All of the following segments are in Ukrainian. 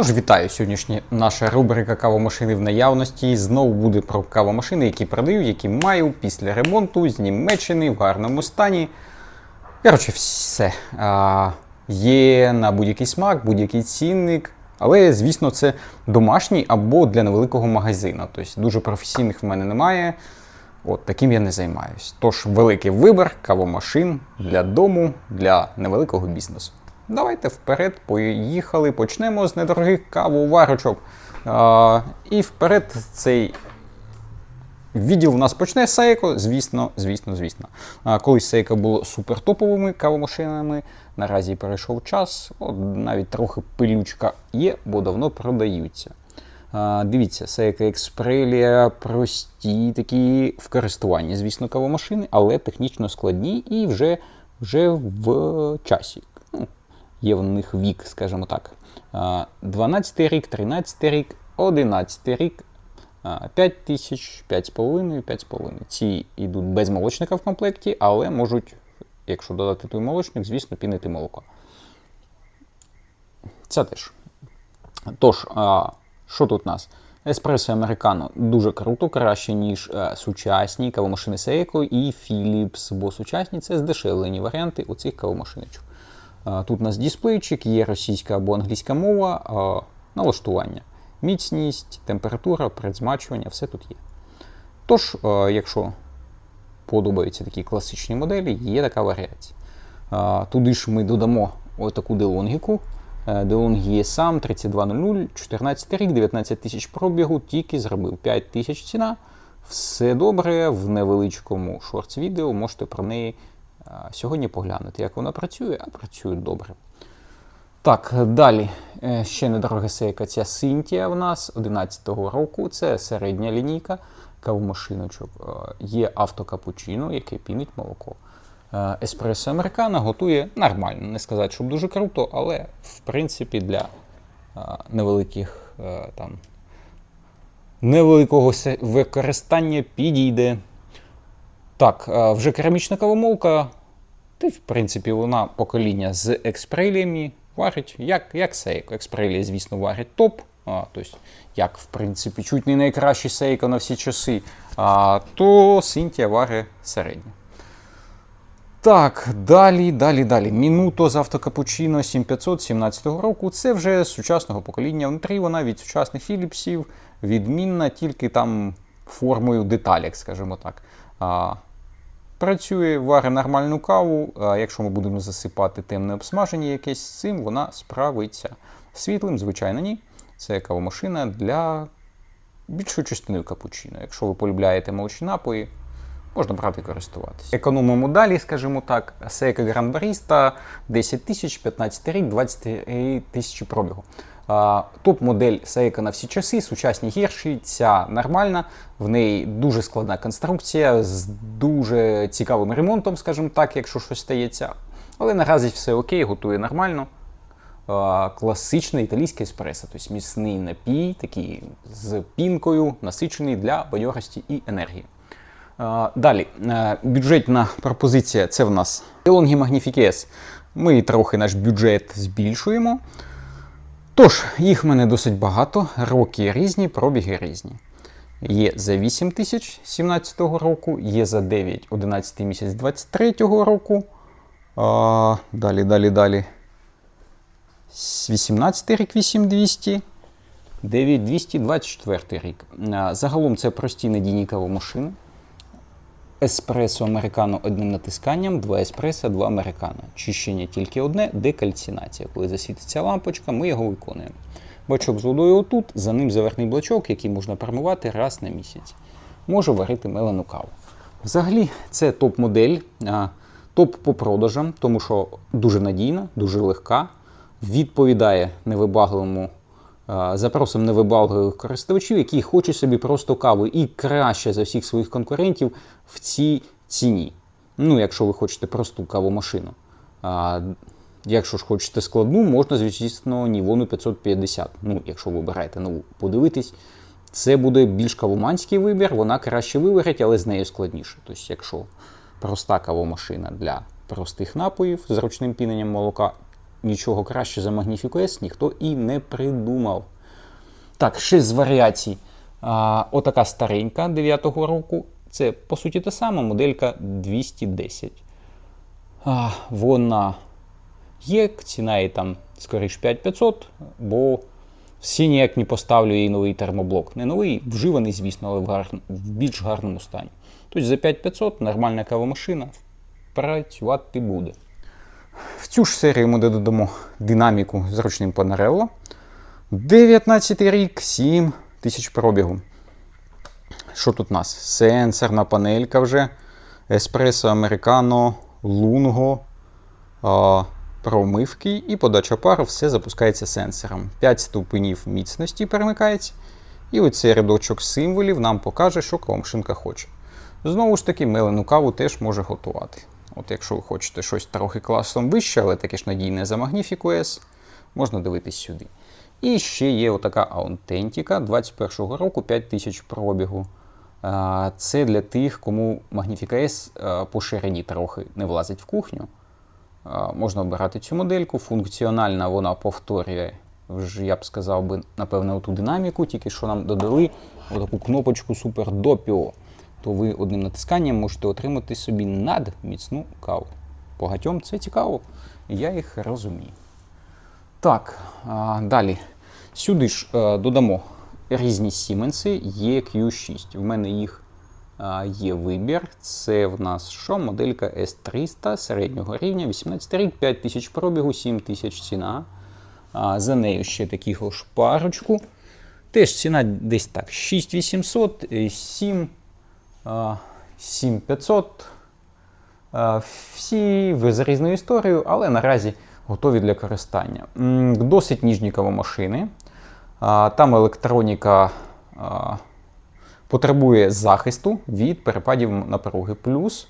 Тож вітаю сьогоднішня наша рубрика кавомашини в наявності. Знову буде про кавомашини, які продаю, які маю після ремонту з Німеччини в гарному стані. Коротше, все. А, є на будь-який смак, будь-який цінник. Але, звісно, це домашній або для невеликого магазину. Тобто дуже професійних в мене немає. От таким я не займаюсь. Тож великий вибір кавомашин для дому, для невеликого бізнесу. Давайте вперед, поїхали. Почнемо з недорогих кавоварочок. А, і вперед цей відділ у нас почне Seiko, звісно, звісно, звісно. А, колись Seiko було супертоповими кавомашинами. Наразі перейшов час, от навіть трохи пилючка є, бо давно продаються. А, дивіться, Seiko Xprelia прості такі в користуванні, звісно, кавомашини, але технічно складні і вже, вже в часі. Є в них вік, скажімо так. 12 рік, 13 рік, 11 рік, 5 тисяч, 5,5, 5,5. Ці йдуть без молочника в комплекті, але можуть, якщо додати той молочник, звісно, пінити молоко. Це теж. Тож, а, що тут у нас? Еспресо Американо дуже круто, краще, ніж е, сучасні кавомашини Seiko і Philips, бо сучасні це здешевлені варіанти оцих кавомашиночок. Тут у нас дисплейчик, є російська або англійська мова, налаштування. Міцність, температура, предзмачування, все тут є. Тож, якщо подобаються такі класичні моделі, є така варіація. Туди ж ми додамо таку делонгіку. Е, DeLonghi сам 3200, 14 рік, 19 тисяч пробігу, тільки зробив 5 тисяч ціна. Все добре, в невеличкому шортс-відео можете про неї сьогодні поглянути, як вона працює, а працює добре. Так, далі е, ще недорога сейка ця Синтія в нас 11-го року. Це середня лінійка кавомашиночок. Е, Є автокапучино, яке пінить молоко. Е, Еспресо Американо готує нормально. Не сказати, щоб дуже круто, але в принципі для невеликих там невеликого використання підійде. Так, вже керамічна кавомолка. Та, в принципі, вона покоління з експреліями варить, як, як Seiko. Експрелія, звісно, варить топ. А, тобто, як, в принципі, чуть не найкращий Seiko на всі часи, а, то Синтія варить середньо. Так, далі, далі, далі. Мінуто з автокапучино 7500 17 року. Це вже сучасного покоління. Внутрі вона від сучасних Філіпсів відмінна тільки там формою деталек, скажімо так. Працює, варить нормальну каву. А якщо ми будемо засипати темне обсмаження якесь цим, вона справиться. Світлим, звичайно, ні. Це кавомашина для більшої частини капучино. Якщо ви полюбляєте молочні напої, можна брати і користуватися. Економимо далі, скажімо так. Seiko Grand Barista 10 тисяч, 15 рік, 20 тисячі пробігу. Топ-модель Seiko на всі часи, сучасні гірші, ця нормальна, в неї дуже складна конструкція з дуже цікавим ремонтом, скажімо так, якщо щось стається. Але наразі все окей, готує нормально. Класичний італійський еспресо, тобто міцний напій, такий з пінкою, насичений для бадьорості і енергії. Далі, е, бюджетна пропозиція це в нас DeLonghi Magnifique S. Ми трохи наш бюджет збільшуємо. Тож, їх в мене досить багато, роки різні, пробіги різні. Є за 8 тисяч 17 року, є за 9 11 місяць 23 року. А, далі, далі, далі. 18 рік 8200. 9224 рік. Загалом це прості надійні кавомашини. Еспресо американо одним натисканням, два еспресо, два американо. Чищення тільки одне, декальцинація. Коли засвітиться лампочка, ми його виконуємо. Бачок з водою отут, за ним заверхний блочок, який можна промивати раз на місяць. Можу варити мелену каву. Взагалі, це топ-модель, топ по продажам, тому що дуже надійна, дуже легка, відповідає невибагливому а, запросам невибагливих користувачів, які хочуть собі просто каву і краще за всіх своїх конкурентів в цій ціні. Ну, якщо ви хочете просту кавомашину. А, якщо ж хочете складну, можна, звісно, Нівону 550. Ну, якщо ви обираєте нову, подивитись. Це буде більш кавоманський вибір, вона краще виварить, але з нею складніше. Тобто, якщо проста кавомашина для простих напоїв з ручним піненням молока, нічого краще за Magnifico S ніхто і не придумав. Так, ще з варіацій. А, отака старенька 9-го року. Це, по суті, та сама моделька 210. А, вона є, ціна її там скоріш 5500, бо всі ніяк не поставлю їй новий термоблок. Не новий, вживаний, звісно, але в, гар... в більш гарному стані. Тобто за 5500 нормальна кавомашина працювати буде. В цю ж серію ми додамо динаміку з ручним Panarello. 19 рік, 7 тисяч пробігу. Що тут у нас? Сенсорна панелька вже. Еспресо, американо, лунго, промивки і подача пару, все запускається сенсором. 5 ступенів міцності перемикається. І оцей рядочок символів нам покаже, що кавомашинка хоче. Знову ж таки, мелену каву теж може готувати. От якщо ви хочете щось трохи класом вище, але таке ж надійне за Magnifico S, можна дивитись сюди. І ще є отака аутентика 21-го року 5000 пробігу. Це для тих, кому Magnifico S а, по ширині трохи не влазить в кухню. Можна обирати цю модельку. Функціональна вона повторює, я б сказав би, напевно, оту динаміку, тільки що нам додали отаку кнопочку Super Doppio. То ви одним натисканням можете отримати собі надміцну каву. Багатьом це цікаво, я їх розумію. Так, далі. Сюди ж е, додамо різні Сіменси EQ6. В мене їх є вибір. Це в нас що? Моделька S300 середнього рівня, 18 рік, 5000 пробігу, 7000 ціна. За нею ще таку ж парочку. Теж ціна десь так: 6800, 7, а, 7500. А, Всі з різною історією, але наразі готові для користання. Досить ніжні кавомашини. Там електроніка потребує захисту від перепадів напруги. Плюс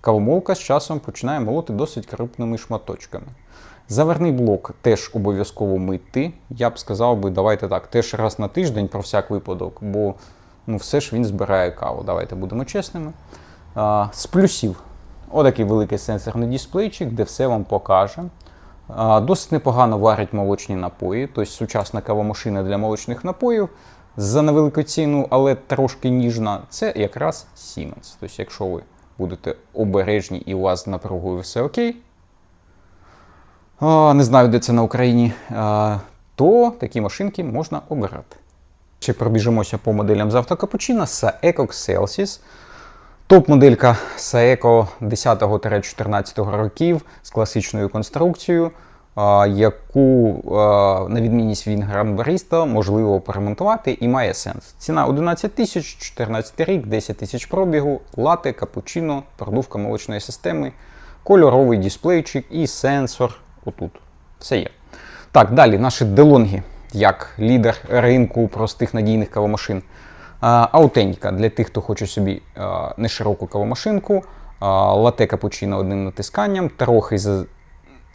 кавомолка з часом починає молоти досить крупними шматочками. Заверний блок теж обов'язково мити. Я б сказав би, давайте так, теж раз на тиждень про всяк випадок, бо ну, все ж він збирає каву. Давайте будемо чесними. А, з плюсів отакий великий сенсорний дисплейчик, де все вам покаже. А, Досить непогано варять молочні напої, тобто сучасна кавомашина для молочних напоїв за невелику ціну, але трошки ніжна. Це якраз Siemens. Тобто, якщо ви будете обережні і у вас напругою все окей, не знаю, де це на Україні, то такі машинки можна обирати. Ще пробіжимося по моделям з автокапучино. Saeco Excelsis. Топ-моделька Saeco 10-14 років з класичною конструкцією, яку, на відмінність від Barista, можливо поремонтувати і має сенс. Ціна 11 тисяч, 14 рік, 10 тисяч пробігу, лате, капучино, продувка молочної системи, кольоровий дисплейчик і сенсор. Отут. Все є. Так, далі наші делонги, як лідер ринку простих надійних кавомашин. А, Аутентика для тих, хто хоче собі а, нешироку кавомашинку, а, лате капучино одним натисканням, трохи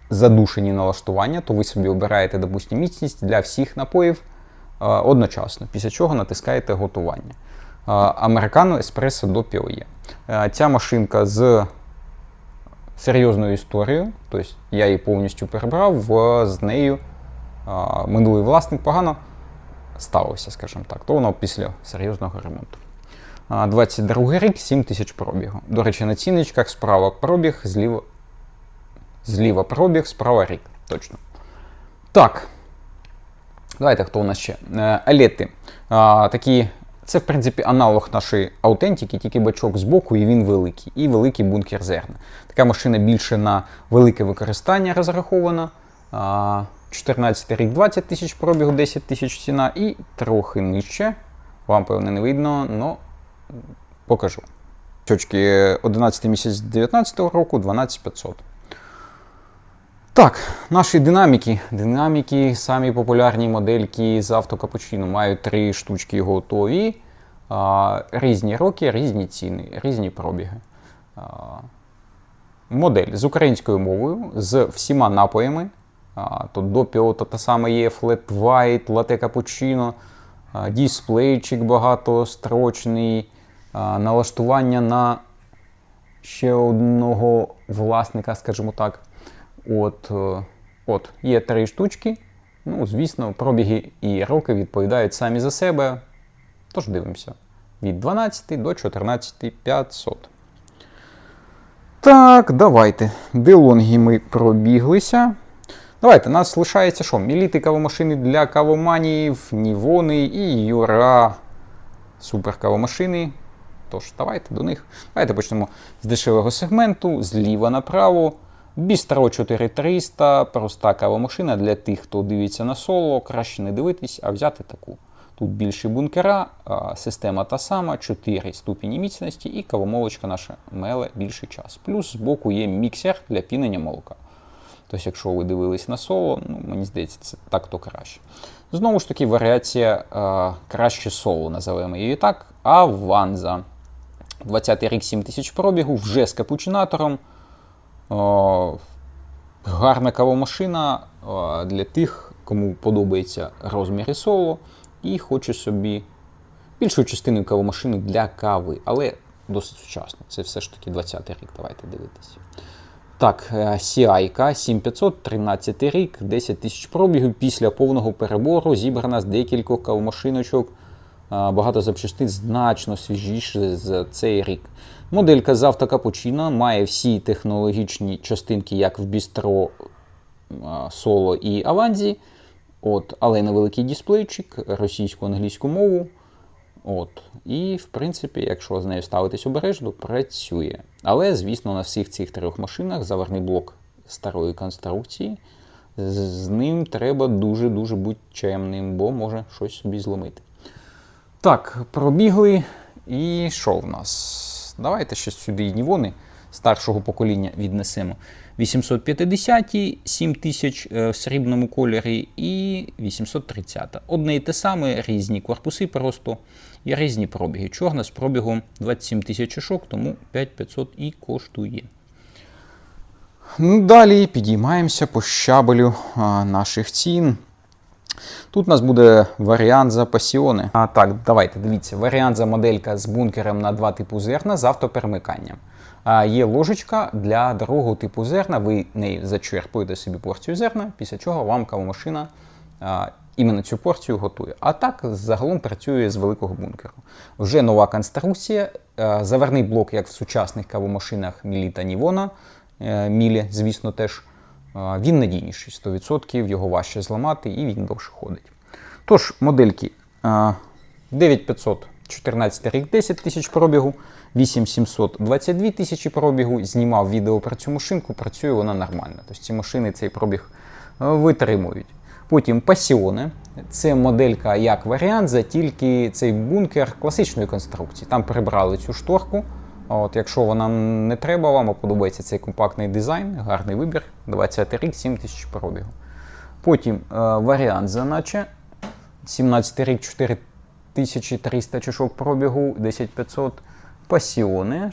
задушені налаштування, то ви собі обираєте, допустим, міцність для всіх напоїв одночасно, після чого натискаєте готування. Американо еспресо до Pio є. А, Ця машинка з серйозною історією, тобто я її повністю перебрав, з нею минулий власник погано ставився, скажімо так, то воно після серйозного ремонту. А, 22 рік, 7 тисяч пробігу. До речі, на ціночках справа пробіг, зліва, зліва пробіг, справа рік. Точно. Так. Давайте, хто у нас ще? Е, Алети. Такі, це, в принципі, аналог нашої аутентики, тільки бачок збоку, і він великий. І великий бункер зерна. Така машина більше на велике використання розрахована. А, 14 рік 20 тисяч пробігу, 10 тисяч ціна і трохи нижче. Вам, певне, не видно, але покажу. Чочки 11 місяць 19 року, 12500. Так, наші динаміки. Динаміки, самі популярні модельки з автокапучино. Мають три штучки готові. А, різні роки, різні ціни, різні пробіги. А, модель з українською мовою, з всіма напоями. Тут допіо то та саме є, Flat White, Latte Cappuccino, дисплейчик багатострочний, налаштування на ще одного власника, скажімо так. От, е, от, є три штучки. Ну, звісно, пробіги і роки відповідають самі за себе. Тож дивимося. Від 12 до 14 500. Так, давайте. Делонгі ми пробіглися. Давайте, нас лишається що? Міліти кавомашини для кавоманів, Нівони і Юра. Супер кавомашини. Тож, давайте до них. Давайте почнемо з дешевого сегменту, зліва направо. Бістро 4300, проста кавомашина для тих, хто дивиться на соло. Краще не дивитись, а взяти таку. Тут більші бункера, система та сама, 4 ступені міцності і кавомолочка наша меле більший час. Плюс збоку є міксер для пінення молока. Тобто, якщо ви дивились на соло, ну, мені здається, це так то краще. Знову ж таки, варіація а, краще соло, називаємо її так. Аванза. 20-й рік 7 тисяч пробігу, вже з капучинатором. О, гарна кавомашина о, для тих, кому подобається розміри соло і хоче собі більшу частину кавомашини для кави, але досить сучасно. Це все ж таки 20-й рік, давайте дивитися. Так, е, CI 7500, 13 рік, 10 тисяч пробігів після повного перебору, зібрана з декількох кавомашиночок. А, Багато запчастин значно свіжіше за цей рік. Моделька з автокапучино має всі технологічні частинки, як в Бістро, Соло і Аванзі. От, але невеликий дисплейчик, російську англійську мову. От. І, в принципі, якщо з нею ставитись обережно, працює. Але, звісно, на всіх цих трьох машинах заварний блок старої конструкції. З- ним треба дуже-дуже бути чемним, бо може щось собі зломити. Так, пробігли. І що в нас? Давайте ще сюди і Нівони старшого покоління віднесемо. 850, 7000 е, в срібному кольорі і 830. Одне і те саме, різні корпуси просто і різні пробіги. Чорна з пробігом 27 тисяч шок, тому 5500 і коштує. Далі підіймаємося по щабелю наших цін. Тут у нас буде варіант за пасіони. А так, давайте дивіться. Варіант за моделька з бункером на два типу зерна з автоперемиканням. Є ложечка для другого типу зерна. Ви нею зачерпуєте собі порцію зерна, після чого вам кавомашина іменно цю порцію готує. А так загалом працює з великого бункеру. Вже нова конструкція, заварний блок, як в сучасних кавомашинах Мілі та Нівона. Е, Мілі, звісно, теж. Він надійніший 100%, його важче зламати і він довше ходить. Тож, модельки а, 9500 14 рік 10 тисяч пробігу, 8700 22 тисячі пробігу. Знімав відео про цю машинку, працює вона нормально. Тобто ці машини цей пробіг е, витримують. Потім пасіони. Це моделька як варіант, за тільки цей бункер класичної конструкції. Там прибрали цю шторку. От, якщо вона не треба вам, подобається цей компактний дизайн, гарний вибір, 20 рік, 7 тисяч пробігу. Потім е, варіант заначе 17 рік, 4300 чашок пробігу, 10500. Пасіони.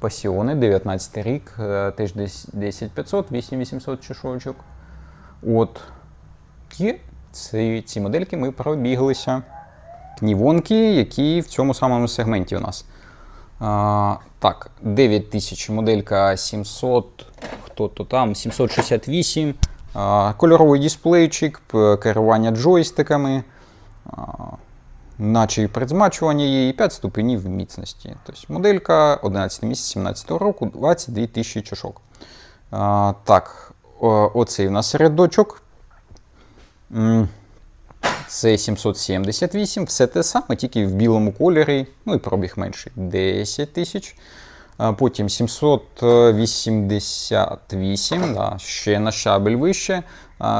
Пасіони, 19 рік, е, теж десь 10500, 8800 чашочок. От. Є ці, ці модельки ми пробіглися. Нівонки, які в цьому самому сегменті у нас. А, так, 9000 моделька 700, хто то там, 768. А, кольоровий дисплейчик, керування джойстиками, а, наче предзмачування є, і 5 ступенів міцності. Тобто моделька 11 місяць 17 року, 22 тисячі чашок. А, так, оцей у нас рядочок. Це 778, все те саме, тільки в білому кольорі, ну і пробіг менший 10 тисяч. Потім 788, да, ще на щабель вище.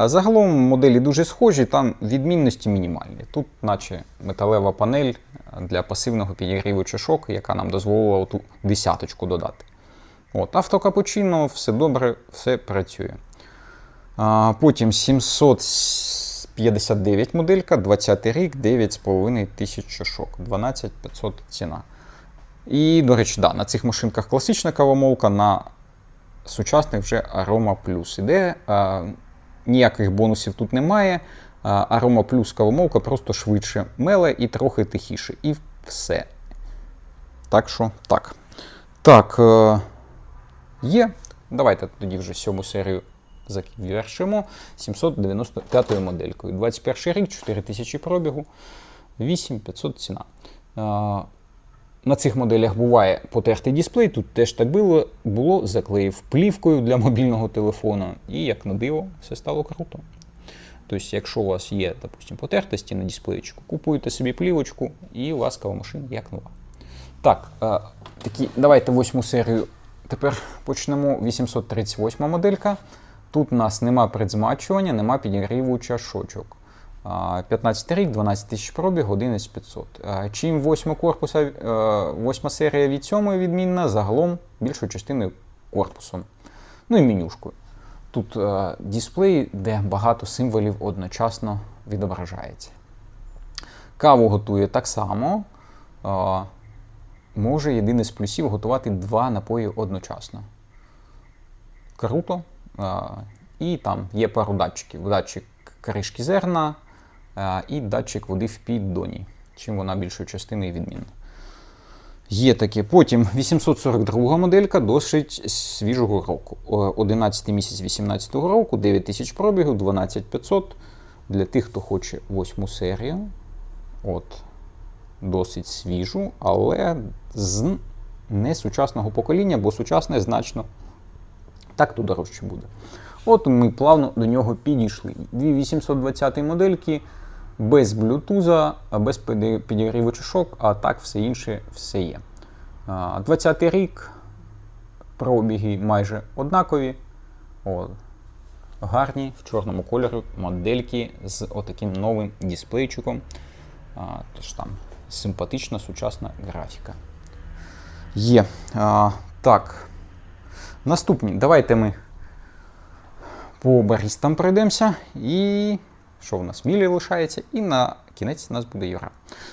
Загалом моделі дуже схожі, там відмінності мінімальні. Тут, наче металева панель для пасивного підігріву чашок, яка нам дозволила ту десяточку додати. От, автокапучино, все добре, все працює. Потім 759 моделька, 20 рік, 9,5 тисяч чашок, 12500 ціна. І, до речі, да, на цих машинках класична кавомолка, на сучасних вже Aroma Plus іде. А, ніяких бонусів тут немає. А, Aroma Plus кавомолка просто швидше меле і трохи тихіше. І все. Так що, так. Так, е, є. Давайте тоді вже сьому серію завершимо 795 моделькою. 21 рік, 4000 пробігу, 8500 ціна. На цих моделях буває потертий дисплей, тут теж так було, було, заклеїв плівкою для мобільного телефону, і як на диво, все стало круто. Тобто, якщо у вас є, допустим, потертості на дисплейчику, купуєте собі плівочку і вас машина як нова. Так, е, такі, давайте восьму серію. Тепер почнемо. 838 моделька. Тут у нас нема предзмачування, нема підігріву чашочок. А, 15 рік, 12 тисяч пробіг, 11500. А, Чим восьма корпуса, е, восьма серія від сьомої відмінна, загалом більшою частиною корпусом. Ну і менюшкою. Тут е, дисплей, де багато символів одночасно відображається. Каву готує так само. Е, може єдиний з плюсів готувати два напої одночасно. Круто. Е, і там є пару датчиків. Датчик кришки зерна е, і датчик води в піддоні, чим вона більшою частиною відмінна. Є таке. Потім 842 моделька досить свіжого року. О, 11 місяць 18 року, 9 тисяч пробігу, 12500. Для тих, хто хоче восьму серію. От. Досить свіжу, але з не сучасного покоління, бо сучасне значно так то дорожче буде. От ми плавно до нього підійшли. Дві 820 модельки без блютуза, без піді- підігріву чашок, а так все інше все є. 20-й рік пробіги майже однакові. От. Гарні в чорному кольорі модельки з отаким новим дисплейчиком. А, тож там симпатична сучасна графіка. Є. А, так. Наступні. Давайте ми по барістам пройдемося. І що в нас? Мілі лишається, і на кінець у нас буде Юра.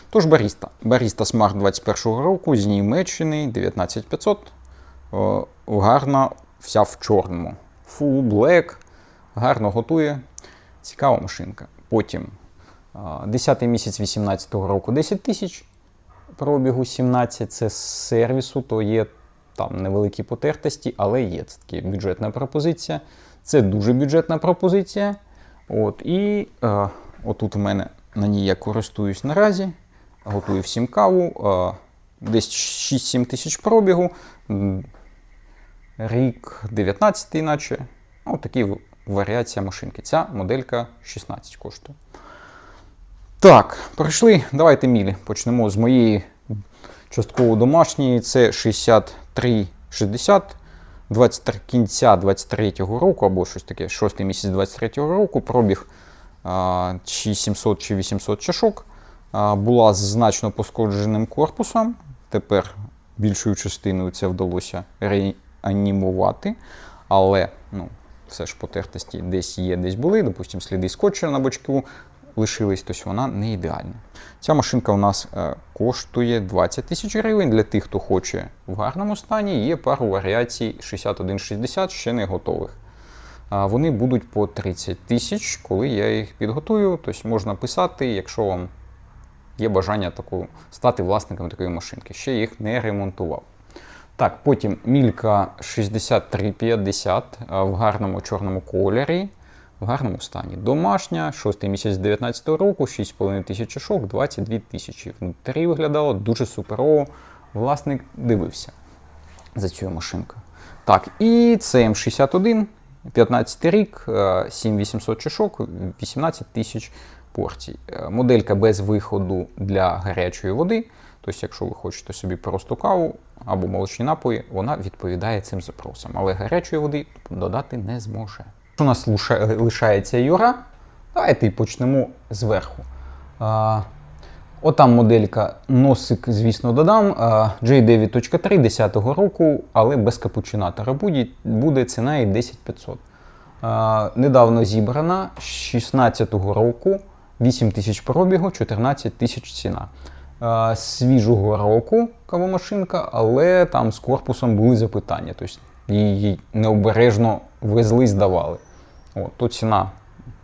Тож баріста. Баріста Smart 21 року з Німеччини 19500. Гарна, вся в чорному. Full black, гарно готує. Цікава машинка. Потім 10 місяць 18 року 10 тисяч. Пробігу 17 це з сервісу, то є там невеликі потертості, але є це таки бюджетна пропозиція. Це дуже бюджетна пропозиція. От, і е, отут у мене на ній я користуюсь наразі. Готую всім каву. Е, десь 6-7 тисяч пробігу. Рік 19 наче. Ось такі варіація машинки. Ця моделька 16 коштує. Так, пройшли. Давайте мілі. Почнемо з моєї частково домашньої. Це 6360. 23 кінця 23-го року, або щось таке, 6 місяць 23-го року, пробіг а, чи 700 чи 800 чашок. А, була з значно пошкодженим корпусом. Тепер більшою частиною це вдалося реанімувати. Але ну, все ж потертості десь є, десь були. Допустимо, сліди скотча на бочку лишились, тобто вона не ідеальна. Ця машинка у нас е, коштує 20 тисяч гривень. Для тих, хто хоче в гарному стані, є пару варіацій 6160 ще не готових. Вони будуть по 30 тисяч, коли я їх підготую. Тобто можна писати, якщо вам є бажання таку, стати власником такої машинки. Ще їх не ремонтував. Так, потім мілька 6350 в гарному чорному кольорі, в гарному стані. Домашня, 6 місяць 19 року, 6,5 тисяч чашок, 22 тисячі. Внутрі виглядало дуже суперово. Власник дивився за цю машинку. Так, і CM61, 15 рік, е, 7800 чашок, 18 тисяч порцій. Е, Моделька без виходу для гарячої води. Тобто, якщо ви хочете собі просто каву або молочні напої, вона відповідає цим запросам. Але гарячої води додати не зможе. Що у нас лишається Юра? Давайте і почнемо зверху. А, Отам моделька носик, звісно, додам. А, J9.3 10-го року, але без капучинатора. Буде, буде ціна і 10500. Недавно зібрана з 16-го року, 8 тисяч пробігу, 14 тисяч ціна. А, Свіжого року кавомашинка, але там з корпусом були запитання. Тобто її необережно везли, здавали. От, то ціна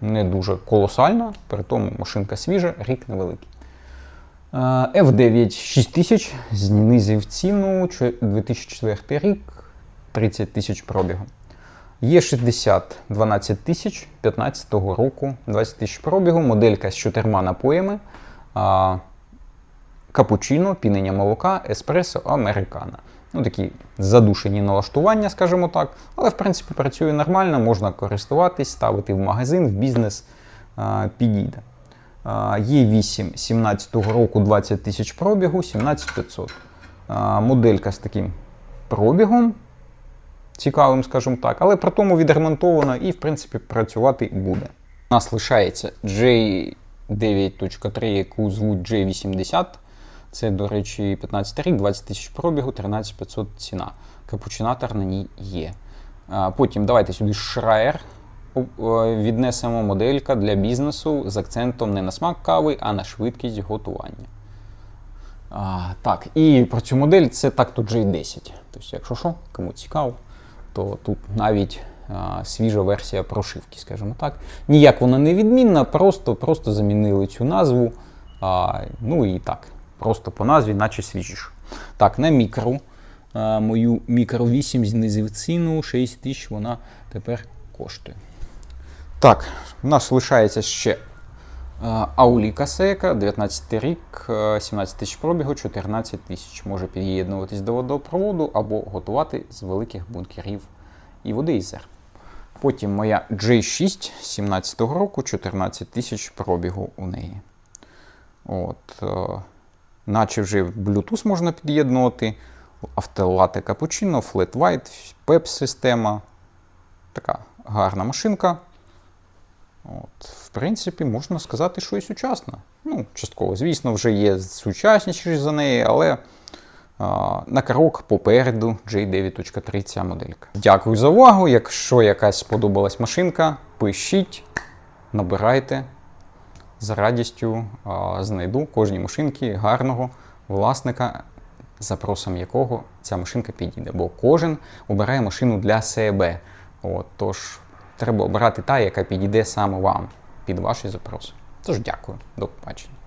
не дуже колосальна, при тому машинка свіжа, рік невеликий. Е, F9 6000, знизив ціну, 2004 рік, 30 тисяч пробігу. Є 60 12 тисяч 15 року, 20 тисяч пробігу, моделька з чотирма напоями, капучино, пінення молока, еспресо, американо. Ну, такі задушені налаштування, скажімо так. Але в принципі працює нормально, можна користуватись, ставити в магазин, в бізнес підійде. Є 8 17 року 20 тисяч пробігу, 17500. Моделька з таким пробігом, цікавим, скажімо так, але при тому відремонтована і, в принципі, працювати буде. У нас лишається J9.3, яку звуть J80. Це, до речі, 15 рік, 20 тисяч пробігу, 13500 ціна. Капучинатор на ній є. Потім давайте сюди о, о, віднесемо моделька для бізнесу з акцентом не на смак кави, а на швидкість готування. А, так, і про цю модель це так-то J10. Тобто, якщо що, кому цікаво, то тут навіть а, свіжа версія прошивки, скажімо так. Ніяк вона не відмінна, просто, просто замінили цю назву. А, ну і так, просто по назві, наче свіжіше. Так, на мікро. Мою мікро 8 знизив ціну, 6 тисяч вона тепер коштує. Так, у нас лишається ще Е, Ауліка Сейка, 19 рік, е, 17 тисяч пробігу, 14 тисяч. Може під'єднуватись до водопроводу або готувати з великих бункерів і води і зер. Потім моя J6 17-го року, 14 тисяч пробігу у неї. От, е, наче вже Bluetooth можна під'єднувати, автолати капучино, Flat White, PEP система. Така гарна машинка. От, в принципі, можна сказати, що і сучасна. Ну, частково, звісно, вже є сучасніші за неї, але а, на крок попереду J9.3 ця моделька. Дякую за увагу. Якщо якась сподобалась машинка, пишіть, набирайте. З радістю знайду кожній машинки гарного власника, запросом якого ця машинка підійде. Бо кожен обирає машину для себе. От, тож треба обирати та, яка підійде саме вам під ваші запроси. Тож дякую, до побачення.